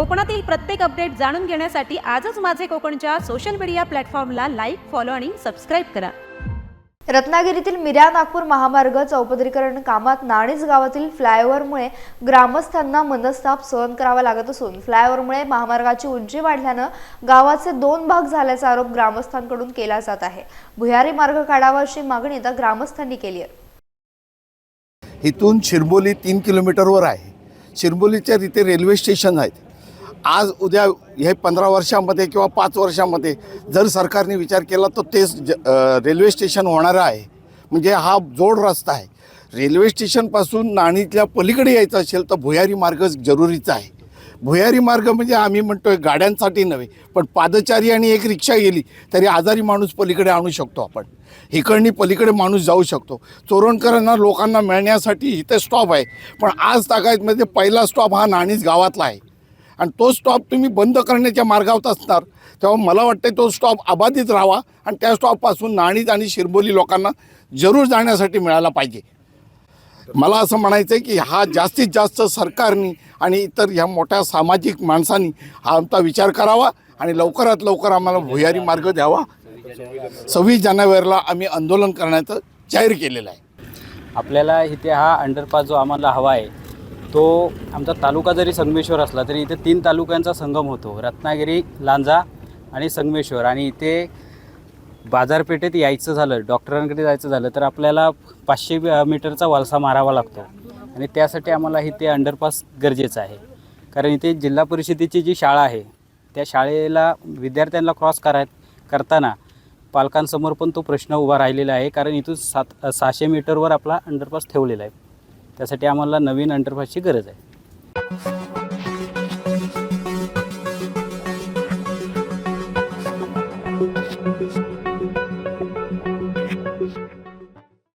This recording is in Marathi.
कोकणातील प्रत्येक अपडेट जाणून घेण्यासाठी आजच माझे कोकणच्या सोशल मीडिया प्लॅटफॉर्मला लाईक फॉलो आणि सबस्क्राईब करा. रत्नागिरीतील मिऱ्या नागपूर महामार्ग चौपदरीकरण कामात नाणीज गावातील फ्लायओव्हरमुळे ग्रामस्थांना मनस्ताप सहन करावा लागत असून फ्लायओव्हरमुळे महामार्गाची उंची वाढल्यानं गावाचे दोन भाग झाल्याचा आरोप ग्रामस्थांकडून केला जात आहे. भुयारी मार्ग काढावा अशी मागणी आता ग्रामस्थांनी केली आहे. इथून शिरबोली तीन किलोमीटरवर आहे. शिरबोलीच्या तिथे रेल्वे स्टेशन आहेत. आज उद्या हे पंधरा वर्षामध्ये किंवा पाच वर्षामध्ये जर सरकारने विचार केला तर तेच ज रेल्वे स्टेशन होणारं आहे. म्हणजे हा जोड रस्ता आहे. रेल्वे स्टेशनपासून नाणीतल्या पलीकडे यायचं असेल तर भुयारी मार्ग जरुरीचा आहे. भुयारी मार्ग म्हणजे आम्ही म्हणतोय गाड्यांसाठी नव्हे पण पादचारी आणि एक रिक्षा गेली तरी आजारी माणूस पलीकडे आणू शकतो आपण. इकडनी पलीकडे माणूस जाऊ शकतो. चोरणकरांना लोकांना मिळण्यासाठी इथे स्टॉप आहे. पण आज तागायतमध्ये पहिला स्टॉप हा नाणीच गावातला आहे. आणि तो स्टॉप तुम्ही बंद करण्याच्या मार्गावर असणार. तेव्हा मला वाटतं तो स्टॉप अबाधित राहावा आणि त्या स्टॉपपासून नाणीत आणि शिरबोली लोकांना जरूर जाण्यासाठी मिळाला पाहिजे. मला असं म्हणायचं आहे की हा जास्तीत जास्त सरकारनी आणि इतर ह्या मोठ्या सामाजिक माणसांनी हा आमचा विचार करावा आणि लवकरात लवकर आम्हाला भुयारी मार्ग द्यावा. सव्वीस जानेवारीला आम्ही आंदोलन करण्याचं जाहीर केलेलं आहे. आपल्याला इथे हा अंडरपास जो आम्हाला हवा आहे तो आमचा तालुका जरी संगमेश्वर असला तरी इथे तीन तालुक्यांचा संगम होतो. रत्नागिरी लांजा आणि संगमेश्वर. आणि इथे बाजारपेठेत यायचं झालं डॉक्टरांकडे जायचं झालं तर आपल्याला पाचशे मीटरचा वालसा मारावा लागतो. आणि त्यासाठी आम्हाला इथे अंडरपास गरजेचं आहे. कारण इथे जिल्हा परिषदेची जी शाळा आहे त्या शाळेला विद्यार्थ्यांना क्रॉस कराय करताना पालकांसमोर पण तो प्रश्न उभा राहिलेला आहे. कारण इथून सात सहाशे मीटरवर आपला अंडरपास ठेवलेला आहे. त्यासाठी आम्हाला नवीन अंडरपासची गरज आहे.